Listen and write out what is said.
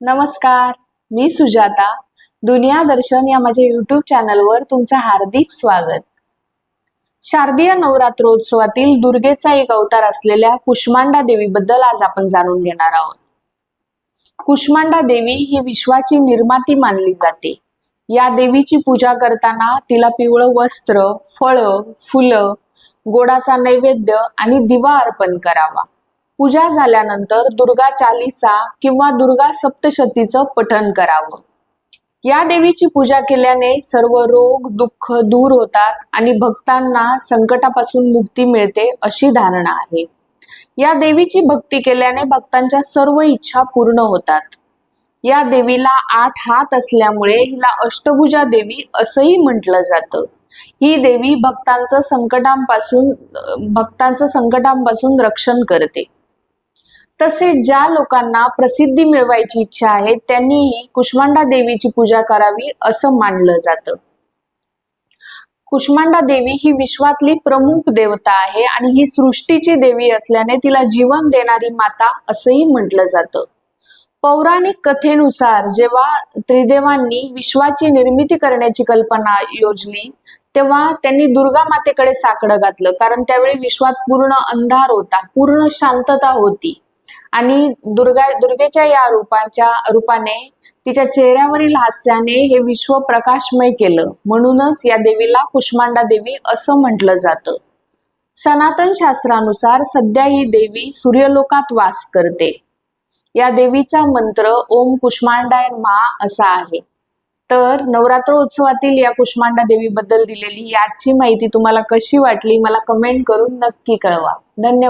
नमस्कार मी सुजाता. दुनिया दर्शन या माझ्या युट्यूब चॅनलवर तुमचं हार्दिक स्वागत. शारदीय नवरात्रोत्सवातील दुर्गेचा एक अवतार असलेल्या कुष्मांडा देवीबद्दल आज आपण जाणून घेणार आहोत. कुष्मांडा देवी ही विश्वाची निर्माती मानली जाते. या देवीची पूजा करताना तिला पिवळं वस्त्र फळं फुलं गोडाचा नैवेद्य आणि दिवा अर्पण करावा. पूजा झाल्यानंतर दुर्गा चालिसा किंवा दुर्गा सप्तशतीचं पठण करावं. या देवीची पूजा केल्याने सर्व रोग दुःख दूर होतात आणि भक्तांना संकटापासून मुक्ती मिळते अशी धारणा आहे. या देवीची भक्ती केल्याने भक्तांच्या सर्व इच्छा पूर्ण होतात. या देवीला आठ हात असल्यामुळे हिला अष्टभुजा देवी असंही म्हटलं जातं. ही देवी भक्तांचं संकटांपासून भक्तांचं संकटांपासून रक्षण करते. तसेच ज्या लोकांना प्रसिद्धी मिळवायची इच्छा आहे त्यांनीही कुष्मांडा देवीची पूजा करावी असं मानलं जातं. कुष्मांडा देवी ही विश्वातली प्रमुख देवता आहे आणि ही सृष्टीची देवी असल्याने तिला जीवन देणारी माता असंही म्हटलं जातं. पौराणिक कथेनुसार जेव्हा त्रिदेवांनी विश्वाची निर्मिती करण्याची कल्पना योजली तेव्हा त्यांनी दुर्गा मातेकडे साकडं घातलं. कारण त्यावेळी विश्वात पूर्ण अंधार होता पूर्ण शांतता होती. आणि दुर्गा दुर्गेच्या या रूपाच्या रूपाने तिच्या चेहऱ्यावरील हास्याने हे विश्व प्रकाशमय केलं. म्हणूनच या देवीला कुष्मांडा देवी असं म्हटलं जातं. सनातन शास्त्रानुसार सध्या ही देवी सूर्यलोकात वास करते. या देवीचा मंत्र ओम कुष्मांडाय महा असा आहे. तर नवरात्र उत्सवातील या कुष्मांडा देवीबद्दल दिलेली याची आजची माहिती तुम्हाला कशी वाटली मला कमेंट करून नक्की कळवा. धन्यवाद.